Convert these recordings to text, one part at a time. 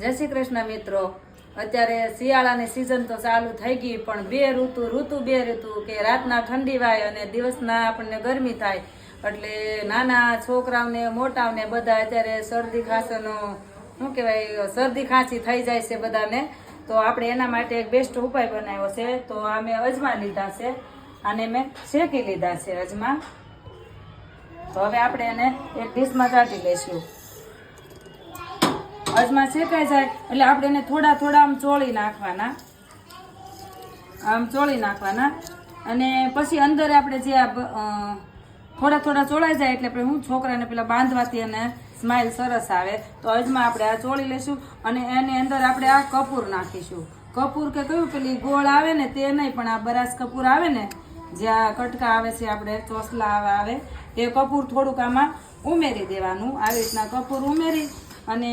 જય શ્રી કૃષ્ણ મિત્રો. અત્યારે શિયાળાની સિઝન તો ચાલુ થઈ ગઈ, પણ બે ઋતુ ઋતુ બે ઋતુ કે રાતના ઠંડી વાય અને દિવસના આપણને ગરમી થાય. એટલે નાના છોકરાઓને, મોટાઓને બધા અત્યારે શરદી ખાંસીનો, શું કહેવાય, શરદી ખાંસી થઈ જાય છે બધાને. તો આપણે એના માટે એક બેસ્ટ ઉપાય બનાવ્યો છે. તો આ મેં અજમા લીધા છે. અને મેં શેકી લીધા છે અજમા. તો હવે આપણે એને એક ડીશમાં કાઢી લઈશું. અજમા શેકાઈ જાય, એટલે આપણે એને થોડા થોડા આમ ચોળી નાખવાના. આમ ચોળી નાખવાના. અને પછી અંદર આપણે જે આ થોડા થોડા ચોળાઈ જાય એટલે હું છોકરાને પેલા બાંધવાથી અને સ્માઇલ સરસ આવે. તો અજમા આપણે આ ચોળી લઈશું અને એની અંદર આપણે આ કપૂર નાખીશું. કપૂર કે કયું પેલી ગોળ આવે ને તે નહીં, પણ આ બરાસ કપૂર આવે ને જ્યાં કટકા આવે છે આપણે, ચોસલા આવે, એ કપૂર થોડુંક આમાં ઉમેરી દેવાનું. આવી રીતના કપૂર ઉમેરી અને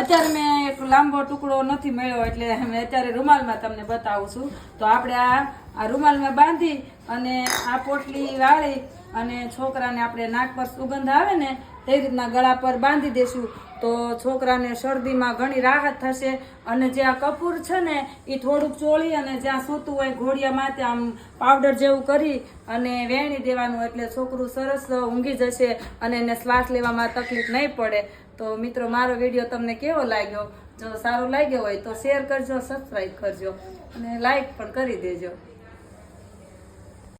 અત્યારે મેં એક લાંબો ટુકડો નથી મળ્યો એટલે મેં અત્યારે રૂમાલમાં તમને બતાવું છું. તો આપણે આ આ રૂમાલમાં બાંધી અને આ પોટલી વાળી અને છોકરાને આપણે નાક પર સુગંધ આવે ને, તે રીતના ગળા પર બાંધી દેશું. તો છોકરાને શરદીમાં ઘણી રાહત થશે અને જે આ કપૂર છે ને એ થોડુંક ચોળી અને જ્યાં સૂતું હોય ઘોડિયામાં ત્યાં આમ પાવડર જેવું કરી અને વેણી દેવાનું એટલે છોકરું સરસ ઊંઘી જશે અને એને શ્વાસ લેવામાં તકલીફ નહીં પડે. તો મિત્રો, મારો વીડિયો તમને કેવો લાગ્યો? જો સારો લાગ્યો હોય તો શેર કરજો સબસ્ક્રાઈબ કરજો અને લાઈક પણ કરી દેજો.